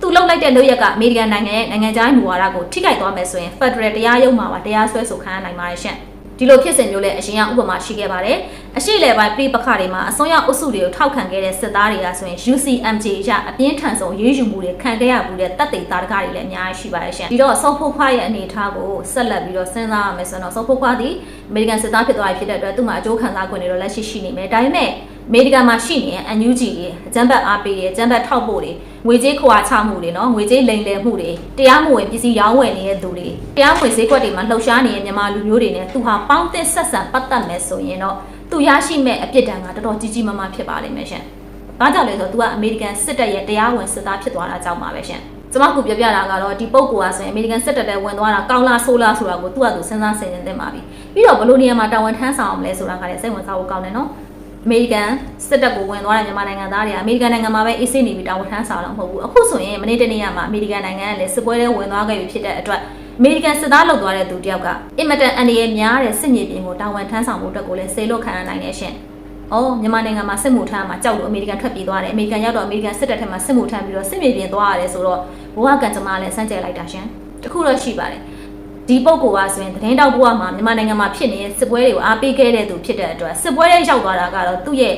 သူလှုပ်လိုက်တဲ့လုပ်ရက်ကအမေရိကန်နိုင်ငံရဲ့နိုင်ငံခြားမူဝါဒကိုထိခိုက်သွားမယ်ဆိုရင် Federal တရားရုံးမှာပါတရားစွဲဆိုခံရနိုင်ပါတယ်ရှင်ဒီလိုဖြစ်စဉ်မျိုးလည်းအရင်ကဥပမာရှိခဲ့ပါတယ် အရှိလေပိုင်းပြိပခတွေမှာအစွန်းရောက်အုပ်စုတွေကိုထောက်ခံခဲ့တဲ့စစ်သားတွေကဆိုရင် UCMJ ရအပြင်းထန်ဆုံးရေးယူမှုတွေခံခဲ့ရမှုတဲ့တပ်သိသားတကားတွေလည်းအများကြီးရှိပါတယ်ရှင်ဒီတော့ဆော့ဖို့ခွားရဲ့အနေအထားကိုဆက်လက်ပြီးတော့စဉ်းစားရမယ်ဆိုတော့ဆော့ဖို့ခွားသည်အမေရိကန်စစ်သားဖြစ်သွားပြီဖြစ်တဲ့အတွက်သူ့မှာအကျိုးခံစား권တွေတော့လက်ရှိရှိနေမယ်ဒါပေမဲ့အမေရိကန်မှာရှိနေတဲ့အန်ယူဂျီတွေအကြမ်းဖက်အားပေးတွေအကြမ်းဖက်ထောက်ပို့တွေငွေကြေးခွာချမှုတွေနော်ငွေကြေးလိမ်လည်မှုတွေတရားမဝင်ပစ္စည်းရောင်းဝယ်နေတဲ့သူတွေတရားမဝင်ဈေးကွက်တွေမှာလှုပ်ရှားနေတဲ့မြန်မာလူမျိုးတွေနဲ့သူဟာပေါင်းသစ်ဆက်ဆံပတ်သက်မယ်ဆိုရင်တော့ သူရရှိမဲ့အပြစ်ဒဏ်ကတော်တော်ကြီးကြီးမားမားဖြစ်ပါလိမ့်မယ်ရှင်။ဘာကြောင့်လဲဆိုတော့ तू ကအမေရိကန်စစ်တပ်ရဲ့တရားဝင်စစ်သားဖြစ်သွားတာကြောင့်ပါပဲရှင်။ကျွန်မကပြပြတာကတော့ဒီပုံကောဆိုရင်အမေရိကန်စစ်တပ်တဲ့ဝင်သွားတာကောင်းလားဆိုးလားဆိုတာကိုသူ့အတူစဉ်းစားဆင်ခြင်သင့်ပါပြီ။ပြီးတော့ဘလို့နေရာမှာတာဝန်ထမ်းဆောင်အောင်လဲဆိုတာကလည်းစိတ်ဝင်စားဖို့ကောင်းတယ်နော်။အမေရိကန်စစ်တပ်ကိုဝင်သွားတဲ့မြန်မာနိုင်ငံသားတွေကအမေရိကန်နိုင်ငံမှာပဲအေးဆေးနေပြီးတာဝန်ထမ်းဆောင်တော့မဟုတ်ဘူးအခုဆိုရင်မနေ့တနေ့ကမှအမေရိကန်နိုင်ငံကလည်းစစ်ပွဲတွေဝင်သွားခဲ့ပြီဖြစ်တဲ့အတွက် အမေရိကန်စစ်သားလုပ်သွားတဲ့သူတယောက်ကအင်မတန်အန္တရာယ်များတဲ့စစ်မြေပြင်ကိုတာဝန်ထမ်းဆောင်ဖို့အတွက်ကိုလည်းဆေးလို့ခံရနိုင်တဲ့ရှင်။အော်မြန်မာနိုင်ငံမှာစစ်မှုထမ်းမှာကြောက်လို့အမေရိကန်ထွက်ပြေးသွားတယ်။အမေရိကန်ရောက်တော့အမေရိကန်စစ်တပ်ထဲမှာစစ်မှုထမ်းပြီးတော့စစ်မြေပြင်သွားရတယ်ဆိုတော့ဘဝကံကြမ္မာလည်းစမ်းကြဲလိုက်တာရှင်။တခုတော့ရှိပါတယ်။ဒီပုဂ္ဂိုလ်ကဆိုရင်သတင်းတောက်ဘဝမှာမြန်မာနိုင်ငံမှာဖြစ်နေတဲ့စစ်ပွဲတွေကိုအားပေးခဲ့တဲ့သူဖြစ်တဲ့အတွက်စစ်ပွဲတွေရောက်သွားတာကတော့သူ့ရဲ့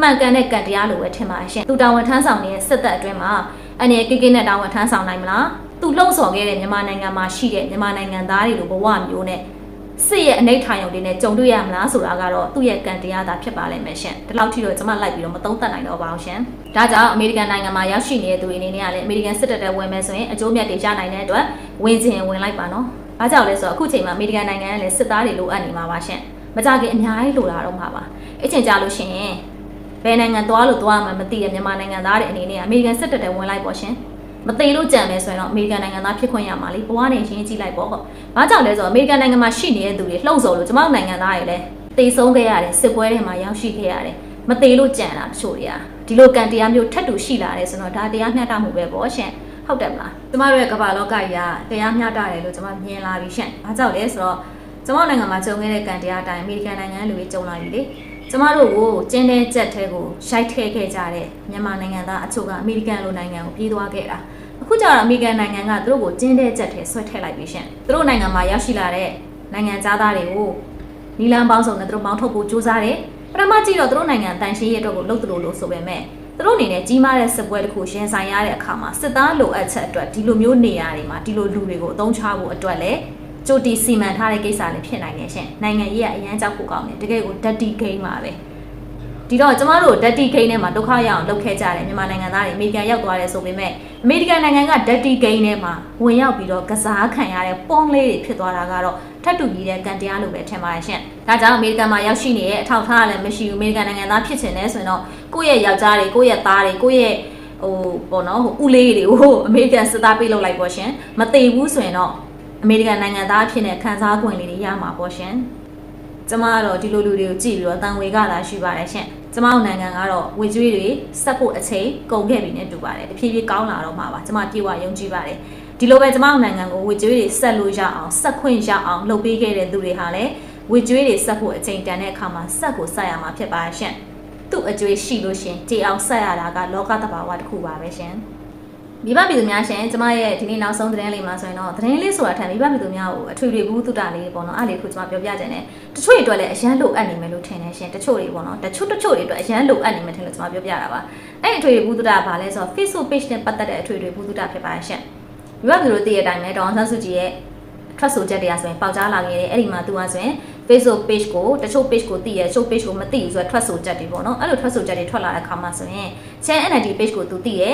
မှန်ကန်တဲ့ကံတရားလိုပဲထင်ပါရှင်သူတာဝန်ထမ်းဆောင်နေတဲ့စစ်တပ်အတွင်းမှာအနေကိကိနဲ့တာဝန်ထမ်းဆောင်နိုင်မလား သူလှုံ့ဆော်ခဲ့တဲ့မြန်မာနိုင်ငံမှာရှိတဲ့မြန်မာနိုင်ငံသားတွေလိုဘဝမျိုးနဲ့စစ်ရဲ့အနိဋ္ဌာယုံတွေနဲ့ကြုံတွေ့ရမလားဆိုတာကတော့သူ့ရဲ့ကံတရားသာဖြစ်ပါလိမ့်မယ်ရှင်ဒီလောက်ထိတော့ကျွန်မလိုက်ပြီးတော့မသုံးသပ်နိုင်တော့ပါဘူးရှင်ဒါကြောင့်အမေရိကန်နိုင်ငံမှာရောက်ရှိနေတဲ့သူတွေအနေနဲ့ကလည်းအမေရိကန်စစ်တပ်တဲ့ဝင်မယ်ဆိုရင်အကျိုးမြတ်တွေရနိုင်တဲ့အတွက်ဝင်ခြင်းဝင်လိုက်ပါနော်။ဘာကြောင့်လဲဆိုတော့အခုချိန်မှာအမေရိကန်နိုင်ငံကလည်းစစ်သားတွေလိုအပ်နေမှာပါရှင်။မကြခင်အများကြီးလိုလာတော့မှာပါ။အဲ့ချိန်ကြလို့ရှင်ဘယ်နိုင်ငံသွားလို့သွားမှမသိတဲ့မြန်မာနိုင်ငံသားတွေအနေနဲ့အမေရိကန်စစ်တပ်တွေဝင်လိုက်ပေါ့ရှင်။ မသေးလို့ကြံမယ်ဆိုရင်တော့အမေရိကန်နိုင်ငံသားဖြစ်ခွင့်ရမှာလေဘဝနဲ့ရင်းကြည့်လိုက်ပေါ့ပေါ့။ဘာကြောင့်လဲဆိုတော့အမေရိကန်နိုင်ငံမှာရှိနေတဲ့သူတွေလှုပ်ဆော်လို့ကျမတို့နိုင်ငံသားတွေလည်းတေဆုံးခဲ့ရတယ်စစ်ပွဲတွေမှာရောက်ရှိခဲ့ရတယ်။မသေးလို့ကြံတာတချို့တွေကဒီလိုကံတရားမျိုးထပ်တူရှိလာတယ်ဆိုတော့ဒါတရားမျှတမှုပဲပေါ့ရှင်။ဟုတ်တယ်မလား။ကျမတို့ရဲ့ကမ္ဘာလောကကြီးကတရားမျှတတယ်လို့ကျမမြင်လာပြီရှင်။ဘာကြောင့်လဲဆိုတော့ကျမတို့နိုင်ငံမှာကြုံခဲ့တဲ့ကံတရားအတိုင်းအမေရိကန်နိုင်ငံလူတွေကြုံလာပြီလေ။ ကျမတို့ကိုကျင်းတဲ့ကြက်ထဲကိုရိုက်ထည့်ခဲ့ကြတဲ့မြန်မာနိုင်ငံသားအချို့ကအမေရိကန်လိုနိုင်ငံကိုပြေးသွားခဲ့တာအခုကျတော့အမေရိကန်နိုင်ငံကသူတို့ကိုကျင်းတဲ့ကြက်ထဲဆွဲထည့်လိုက်ပြီရှင်သူတို့နိုင်ငံမှာရောက်ရှိလာတဲ့နိုင်ငံသားတွေကိုနီလန်ပေါင်းစုံနဲ့သူတို့မောင်းထုတ်ဖို့ကြိုးစားတယ်ပထမကြည့်တော့သူတို့နိုင်ငံတန်ရှင်းရေးအတွက်ကိုလှုပ်သလိုလို့ဆိုပေမဲ့သူတို့အနေနဲ့ကြီးမားတဲ့စစ်ပွဲတစ်ခုရင်ဆိုင်ရတဲ့အခါမှာစစ်သားလိုအပ်ချက်အတွက်ဒီလိုမျိုးနေရာတွေမှာဒီလိုလူတွေကိုအသုံးချဖို့အတွက်လည်း ကြိုတီစီမံထားတဲ့ကိစ္စလည်းဖြစ်နိုင်တယ်ရှင်နိုင်ငံရေးကအရန်ကြောက်ဖို့ကောင်းတယ်တကယ်ကို dirty game ပါပဲဒီတော့ကျမတို့ dirty game ထဲမှာဒုက္ခရအောင်လုပ်ခဲ့ကြတယ်မြန်မာနိုင်ငံသားတွေအမေရိကန်ရောက်သွားတယ်ဆိုပေမဲ့အမေရိကန်နိုင်ငံက dirty game ထဲမှာဝင်ရောက်ပြီးတော့ကစားခံရတဲ့ပေါင်းလေးတွေဖြစ်သွားတာကတော့ထပ်တူကြီးတဲ့ကံတရားလိုပဲထင်ပါတယ်ရှင်။ဒါကြောင့်အမေရိကန်မှာရောက်ရှိနေတဲ့အထောက်အထားလည်းမရှိဘူးအမေရိကန်နိုင်ငံသားဖြစ်ချင်တယ်ဆိုရင်တော့ကိုယ့်ရဲ့ယောက်ျားတွေကိုယ့်ရဲ့သားတွေကိုယ့်ရဲ့ဟိုပေါ့နော်ဟိုဦးလေးတွေကိုအမေရိကန်စစ်သားပေးလုပ်လိုက်ပေါ့ရှင်။မသေးဘူးဆိုရင်တော့ အမေရိကန်နိုင်ငံသားဖြစ်နေခံစား권လေးတွေရမှာပေါ့ရှင်။ကျမကတော့ဒီလိုလူတွေကိုကြည့်ပြီးတော့တန်ဝေကသာရှိပါတယ်ရှင်။ကျမတို့နိုင်ငံကတော့ဝေကျွေးတွေစက်ဖို့အချိန်ကုန်ခဲ့ပြီနဲ့တူပါတယ်။တဖြည်းဖြည်းကောင်းလာတော့မှာပါ။ကျမပြေဝယုံကြည်ပါတယ်။ဒီလိုပဲကျမတို့နိုင်ငံကိုဝေကျွေးတွေဆက်လို့ရအောင်ဆက်ခွင့်ရအောင်လုပ်ပေးခဲ့တဲ့သူတွေဟာလည်းဝေကျွေးတွေဆက်ဖို့အချိန်တန်တဲ့အခါမှာဆက်ကိုဆက်ရမှာဖြစ်ပါရှင်။သူ့အကျွေးရှိလို့ရှင်ကြေအောင်ဆက်ရတာကလောကတဘာဝတစ်ခုပါပဲရှင်။ မိဘပြည်သူများရှင်ကျမရဲ့ဒီနေ့နောက်ဆုံးသတင်းလေးမှာဆိုရင်တော့သတင်းလေးဆိုတာထက်မိဘပြည်သူများကိုအထွေထွေဘူးတုတလေးပေါ့နော်အဲ့လေးခုကျမပြောပြခြင်းနဲ့တချို့တွေအတွက်လည်းအရန်လိုအပ်နေမယ်လို့ထင်နေရှင်တချို့တွေပေါ့နော်တချို့တချို့တွေအတွက်အရန်လိုအပ်နေမယ်ထင်လို့ကျမပြောပြတာပါအဲ့အထွေထွေဘူးတုတကဘာလဲဆိုတော့ Facebook page နဲ့ပတ်သက်တဲ့အထွေထွေဘူးတုတဖြစ်ပါရှင်မိဘပြည်သူတို့သိတဲ့အတိုင်းပဲဒေါအောင်ဆန်းစုကြည်ရဲ့ထွက်ဆိုချက်တရားဆိုရင်ပေါက်ကြားလာခဲ့တယ်အဲ့ဒီမှာသူကဆိုရင် Facebook page ကိုတချို့ page ကိုသိရတချို့ page ကိုမသိဘူးဆိုတော့ထွက်ဆိုချက်တွေပေါ့နော်အဲ့လိုထွက်ဆိုချက်တွေထွက်လာတဲ့အခါမှာဆိုရင် Chan NLD page ကိုသူသိရ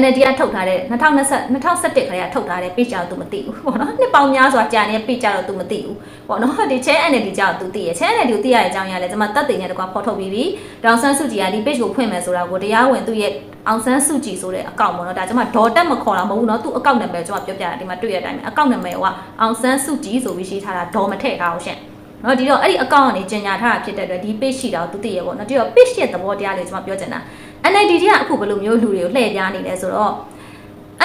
NLD ကထုတ်ထားတဲ့2020 2017ခရီးကထုတ်ထားတဲ့ page ကြောင့်သူမသိဘူးပေါ့နော်နှစ်ပေါင်းများစွာကြာနေတဲ့ page ကြောင့်သူမသိဘူးပေါ့နော်ဒီ Chan NLD ကြောင့်သူသိရ Chan NLD ကိုသိရတဲ့အကြောင်းအရာလဲကျွန်မတက်တင်ရတကွာဖော်ထုတ်ပြီးပြီဒေါန်ဆန်းစုကြည်ကဒီ page ကိုဖွင့်မယ်ဆိုတာကိုတရားဝင်သူ့ရဲ့အောင်ဆန်းစုကြည်ဆိုတဲ့အကောင့်ပေါ့နော်ဒါကျွန်မဒေါ်တက်မခေါ်တာမဟုတ်ဘူးနော်သူ့အကောင့်နံပါတ်ကျွန်မပြောပြတာဒီမှာတွေ့ရတဲ့အတိုင်းအကောင့်နံပါတ်ကအောင်ဆန်းစုကြည်ဆိုပြီးရှိထားတာဒေါ်မထည့်ထားအောင်ရှင့် နော်ဒီတော့အဲ့ဒီ account ကနေကြီးညာထားတာဖြစ်တဲ့အတွက်ဒီ page ရှိတာကိုသူသိရပေါ့နော်ဒီတော့ page ရဲ့သဘောတရားလေးကျွန်မပြောချင်တာ NLD ကအခုဘယ်လိုမျိုးလူတွေကိုလှည့်ပြားနေလဲဆိုတော့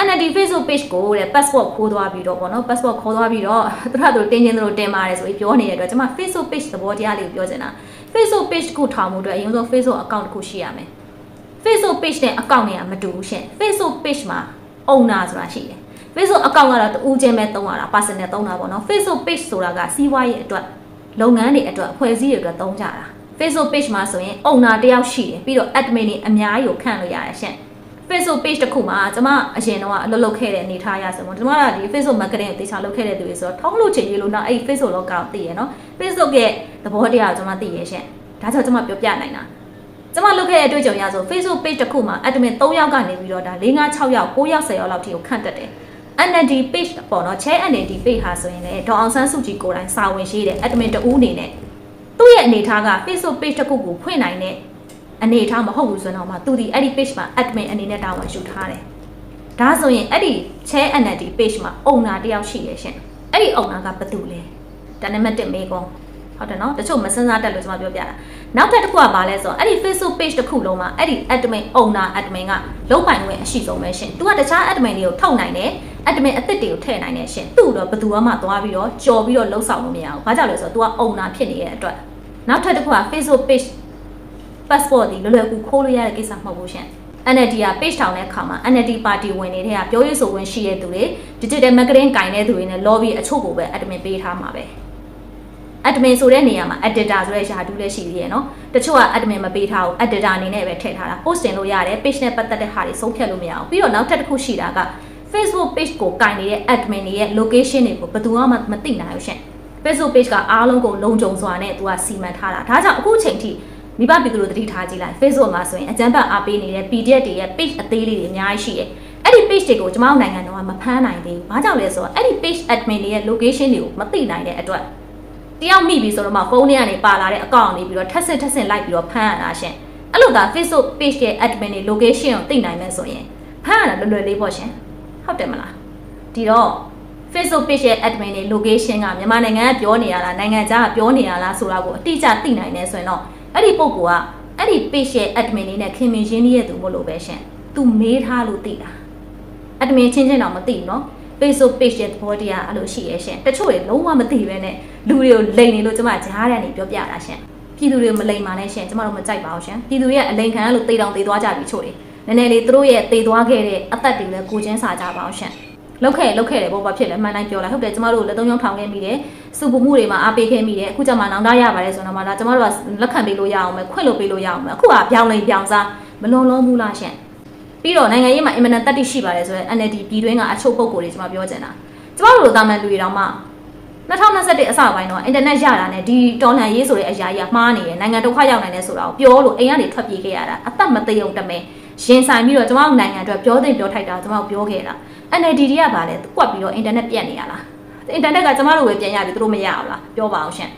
NLD Facebook page ကိုတဲ့ passport ခိုးသွားပြီးတော့ပေါ့နော် passport ခိုးသွားပြီးတော့သူတို့ကသူတင်ချင်းသူတို့တင်ပါတယ်ဆိုပြီးပြောနေတဲ့အတွက်ကျွန်မ Facebook page သဘောတရားလေးကိုပြောချင်တာ Facebook page ကိုထောင်မှုအတွက်အရင်ဆုံး Facebook account တစ်ခုရှိရမယ် Facebook page နဲ့ account တွေကမတူဘူးရှင် Facebook page မှာ owner ဆိုတာရှိတယ် Facebook account ကတော့တူးချင်းပဲသုံးရတာ personal သုံးတာပေါ့နော် Facebook page ဆိုတာကစီးပွားရေးအတွက် လုပ်ငန်းတွေအတွက်အဖွဲ့အစည်းတွေအတွက်သုံးကြတာ Facebook page မှာဆိုရင် owner တယောက်ရှိတယ်ပြီးတော့ admin တွေအများကြီးကိုခန့်လို့ရတယ်ရှင် Facebook page တစ်ခုမှာကျွန်မအရင်တော့အလုပ်လုပ်ခဲ့တဲ့အနေထားရဆိုတော့ကျွန်မကဒီ Facebook marketing ကိုတေချာလုပ်ခဲ့တဲ့သူတွေဆိုတော့ထုံးလို့ချင်ရလို့တော့အဲ့ Facebook လောကကိုသိရနော် Facebook ရဲ့သဘောတရားကိုကျွန်မသိရရှင်ဒါကြောင့်ကျွန်မပြောပြနိုင်တာကျွန်မလုပ်ခဲ့တဲ့အတွေ့အကြုံရဆို Facebook page တစ်ခုမှာ admin 3ယောက်ကနေပြီးတော့ဒါ4 5 6ယောက်9ယောက်10ယောက်လောက်ထိကိုခန့်တက်တယ် NLD page ပေါ့နော် Chair NLD page ဟာဆိုရင်လည်းဒေါအောင်ဆန်းစုကြည်ကိုယ်တိုင်စာဝင်ရှိတဲ့ admin တဦးအနေနဲ့သူ့ရဲ့အနေထားက Facebook page တစ်ခုကိုဖွင့်နိုင်တဲ့အနေထားမဟုတ်ဘူးဆိုတော့မှသူဒီအဲ့ဒီ page မှာ admin အနေနဲ့တာဝန်ယူထားတယ်။ဒါဆိုရင်အဲ့ဒီ Chair NLD page မှာ owner တယောက်ရှိရရှင်။အဲ့ဒီ owner ကဘယ်သူလဲ။ဒါနံပါတ်1မေးခွန်း ဟုတ်တယ်နော်တချို့မစင်စားတက်လို့ကျွန်မပြောပြတာနောက်ထပ်တစ်ခုကဘာလဲဆိုတော့အဲ့ဒီ Facebook page တစ်ခုလုံးမှာအဲ့ဒီ admin owner admin ကလုံးပိုင်ခွင့်အရှိဆုံးပဲရှင်။ तू ကတခြား admin တွေကိုထုတ်နိုင်တယ် admin အသစ်တွေကိုထည့်နိုင်တယ်ရှင်။သူ့တော့ဘယ်သူမှသွားပြီးတော့ကြော်ပြီးတော့လှုပ်ဆောင်လို့မရဘူး။ဘာကြောင့်လဲဆိုတော့ तू က owner ဖြစ်နေတဲ့အတွက်နောက်ထပ်တစ်ခုက Facebook page passport ဒီလွယ်လွယ်ကူခိုးလို့ရတဲ့ကိစ္စမဟုတ်ဘူးရှင်။ NLD က page ထောင်တဲ့အခါမှာ NLD ပါတီဝင်နေတဲ့ကပြောရေးဆိုခွင့်ရှိတဲ့သူတွေ digital marketing ကင်တဲ့သူတွေနဲ့ lobby အချို့ကိုပဲ admin ပေးထားမှာပဲ။ admin ဆိုတဲ့နေရာမှာ editor ဆိုတဲ့ယာတူးလည်းရှိသေးရဲ့နော်တချို့က admin မပေးထားဘူး editor အနေနဲ့ပဲထည့်ထားတာ post တင်လို့ရတယ် page နဲ့ပတ်သက်တဲ့ဟာတွေဆုံးဖြတ်လို့မရအောင်ပြီးတော့နောက်ထပ်တစ်ခုရှိတာက Facebook page ကိုကင်နေတဲ့ admin တွေရဲ့ location တွေကိုဘယ်သူမှမသိနိုင်ဘူးရှင် Facebook page ကအားလုံးကိုလုံခြုံစွာနဲ့သူကစီမံထားတာဒါကြောင့်အခုချိန်ထိမိဘပြည်သူတို့တတိထားကြည့်လိုက် Facebook မှာဆိုရင်အကြမ်းဖက်အားပေးနေတဲ့ PDF တွေရဲ့ page အသေးလေးတွေအများကြီးရှိတယ်အဲ့ဒီ page တွေကိုကျွန်မတို့နိုင်ငံတော်ကမဖမ်းနိုင်သေးဘူး။ဘာကြောင့်လဲဆိုတော့အဲ့ဒီ page admin တွေရဲ့ location တွေကိုမသိနိုင်တဲ့အတွက် တယောက်မိပြီဆိုတော့မှဖုန်းထဲကနေပါလာတဲ့အကောင့်နေပြီးတော့ထက်ဆင့်ထက်ဆင့်လိုက်ပြီးတော့ဖမ်းရတာရှင်။အဲ့လိုသာ Facebook page ရဲ့ admin တွေ location ကိုသိနိုင်မယ်ဆိုရင်ဖမ်းရတာလွယ်လွယ်လေးပေါ့ရှင်။ ဟုတ်တယ်မလားဒီတော့ Facebook page ရဲ့ admin တွေ location ကမြန်မာနိုင်ငံကပြောနေရလားနိုင်ငံခြားကပြောနေရလားဆိုတာကိုအတိအကျသိနိုင်နေဆိုရင်တော့အဲ့ဒီပုံကအဲ့ဒီ page ရဲ့ admin တွေနဲ့ခင်မင်ရင်းနှီးရဲ့သူမလို့ပဲရှင်သူမေးထားလို့သိတာ admin ချင်းချင်းတော့မသိဘူးเนาะ Facebook page ရဲ့သဘောတရားအဲ့လိုရှိရဲ့ရှင်တချို့တွေလုံးဝမသိပဲနဲ့လူတွေကိုလိန်နေလို့ကျမကြားရတဲ့နေပြောပြတာရှင်ပြည်သူတွေကိုမလိန်ပါနဲ့ရှင်ကျမတို့မကြိုက်ပါဘူးရှင်ပြည်သူတွေရဲ့အလိန်ခံလို့တေးတောင်တေးသွားကြပြီချို့တွေနည်းနည်းလေးသူတို့ရဲ့တေးသွားခဲ့တဲ့အသက်တွေလည်းကိုချင်းစာကြပါအောင်ရှင်လောက်ခဲ့လောက်ခဲ့တယ်ပေါ့ဘာဖြစ်လဲမှန်တိုင်းပြောလိုက်ဟုတ်တယ်ကျမတို့လက်သုံးချောင်းထောင်ခဲ့မိတယ်စုပမှုတွေမှာအားပေးခဲ့မိတယ်အခုကျမှနောင်တရပါတယ်ဆိုတော့မှဒါကျမတို့ကလက်ခံပေးလို့ရအောင်မယ်ခွင့်လို့ပေးလို့ရအောင်မယ်အခုကပြောင်းလိန်ပြောင်းစားမလွန်လုံးဘူးလားရှင် ပြီးတော့နိုင်ငံရေးမှာအင်မတန်တက်တိရှိပါတယ်ဆိုရင် NLD ပြည်တွင်းကအချို့ပုံကိုယ်တွေကျွန်မပြောချင်တာကျွန်တော်တို့တာမန်လူတွေတောင်မှ2021အစပိုင်းတော့အင်တာနက်ရတာနဲ့ဒီတော်လှန်ရေးဆိုတဲ့အရာကြီးကမှားနေတယ်နိုင်ငံဒုက္ခရောက်နိုင်တယ်ဆိုတာကိုပြောလို့အိမ်ကနေထွက်ပြေးခဲ့ရတာအသက်မသေးုံတမဲရင်ဆိုင်ပြီးတော့ကျွန်တော်နိုင်ငံအတွက်ပြောသိပြောထိုက်တာကျွန်တော်ပြောခဲ့တာ NLD တွေကဗာလဲကွက်ပြီးတော့အင်တာနက်ပြတ်နေရလားအင်တာနက်ကကျွန်တော်တို့ပဲပြန်ရပြီသူတို့မရဘူးလားပြောပါအောင်ရှင်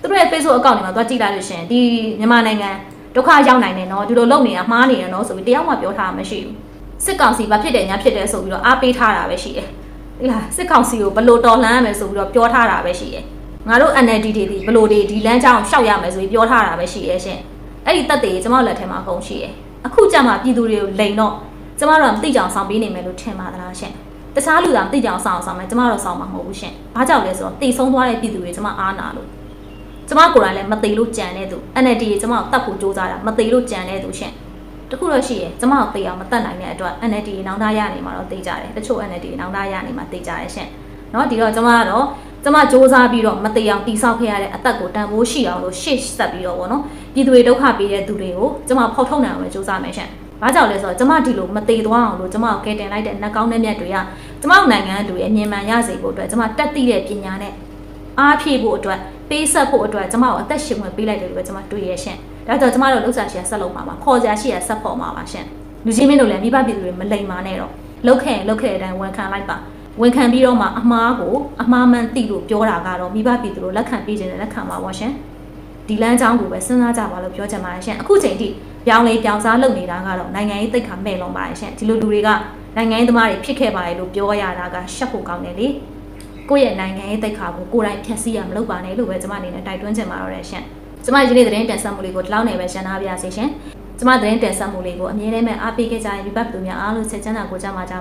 သူတို့ရဲ့ Facebook account တွေမှာသွားကြည့်လိုက်လို့ရှင်ဒီမြန်မာနိုင်ငံ ဒုက္ခရောက်နိုင်တယ်နော်ဒီလိုလုပ်နေတာမှားနေတယ်နော်ဆိုပြီးတယောက်မှပြောထားတာမရှိဘူးစစ်ကောင်စီဘာဖြစ်တယ်ညာဖြစ်တယ်ဆိုပြီးတော့အားပေးထားတာပဲရှိတယ်ဒီလားစစ်ကောင်စီကိုဘလို့တော်လှန်ရမယ်ဆိုပြီးတော့ပြောထားတာပဲရှိတယ်ငါတို့ NLD တွေဒီဘလို့တွေဒီလမ်းကြောင်းရှောက်ရမယ်ဆိုပြီးပြောထားတာပဲရှိရဲ့ရှင်အဲ့ဒီတက်တွေကျွန်တော်လက်ထဲမှာအကုန်ရှိရဲ့အခုကြမှာပြည်သူတွေကိုလိန်တော့ကျမတို့ကမသိကြအောင်ဆောင်ပေးနေမယ်လို့ထင်ပါသလားရှင်တခြားလူကမသိကြအောင်ဆောင်အောင်ဆောင်မယ်ကျမတို့ဆောင်မှာမဟုတ်ဘူးရှင်ဘာကြောင့်လဲဆိုတော့တိတ်ဆုံးသွားတဲ့ပြည်သူတွေကျမအားနာလို့ ကျမကိုယ်တိုင်လည်းမသိလို့ကြံတဲ့သူ NLD ကိုကျမကိုတတ်ဖို့စူးစမ်းတာမသိလို့ကြံတဲ့သူရှင်တခုတော့ရှိရယ်ကျမကိုသိအောင်မတတ်နိုင်တဲ့အတွက် NLD နောင်တရနေမှာတော့သိကြတယ်တချို့ NLD နောင်တရနေမှာသိကြတယ်ရှင်เนาะဒီတော့ကျမကတော့ကျမစ조사ပြီးတော့မသိအောင်တိဆောက်ခဲ့ရတဲ့အသက်ကိုတန်ဖိုးရှိအောင်လို့ရှေ့ဆက်ပြီးတော့ဗောနော်ပြည်သူတွေဒုက္ခပေးတဲ့သူတွေကိုကျမဖောက်ထုတ်နိုင်အောင်ပဲစ조사မယ်ရှင်။ဘာကြောင့်လဲဆိုတော့ကျမဒီလိုမသေးသွားအောင်လို့ကျမကိုကဲတင်လိုက်တဲ့နှက်ကောင်းတဲ့မြတ်တွေကကျမနိုင်ငံသူရဲ့အမြင်မှန်ရစေဖို့အတွက်ကျမတက်သိတဲ့ပညာနဲ့ အားဖြည့်ဖို့အတွက်ပေးဆက်ဖို့အတွက်ကျမကိုအသက်ရှင်ဝင်ပေးလိုက်တယ်လို့ပဲကျမတွေ့ရရှင်။ဒါကြောင့်ကျမတို့လှုပ်ရှားရှိရဆက်လုပ်ပါပါခေါ်ကြရှိရဆက်ဖို့ပါပါရှင်။လူချင်းမင်းတို့လည်းမိဘပြည်သူတွေမလိမ်ပါနဲ့တော့လှုပ်ခဲ့ရင်လှုပ်ခဲ့တဲ့အတိုင်းဝန်ခံလိုက်ပါ။ဝန်ခံပြီးတော့မှအမားကိုအမားမှန်သိလို့ပြောတာကတော့မိဘပြည်သူတို့လက်ခံပေးခြင်းနဲ့လက်ခံပါပါရှင်။ဒီလမ်းကြောင်းကိုပဲစဉ်းစားကြပါလို့ပြောချင်ပါတယ်ရှင်အခုချိန်ထိပြောင်းလေပြောင်းစားလုပ်နေတာကတော့နိုင်ငံရေးသိက္ခာမဲ့လုံးပါတယ်ရှင်ဒီလိုလူတွေကနိုင်ငံရေးသမားတွေဖြစ်ခဲ့ပါတယ်လို့ပြောရတာကရှက်ဖို့ကောင်းတယ်လေ ကိုယ့်ရဲ့နိုင်ငံရေးသိက္ခာကိုကိုယ်တိုင်ဖျက်ဆီးရမလုပ်ပါနဲ့လို့ပဲကျွန်မအနေနဲ့တိုက်တွန်းချင်ပါတော့တယ်ရှင်ကျွန်မဒီနေ့သတင်းတင်ဆက်မှုလေးကိုဒီလောက်နေပဲရှင်းထားပါရစေရှင်ကျွန်မသတင်းတင်ဆက်မှုလေးကိုအမြဲတမ်းအားပေးခဲ့ကြတဲ့ဒီဘက်သူများအားလုံးဆက်ချမ်းသာကိုကြမှာကြပါ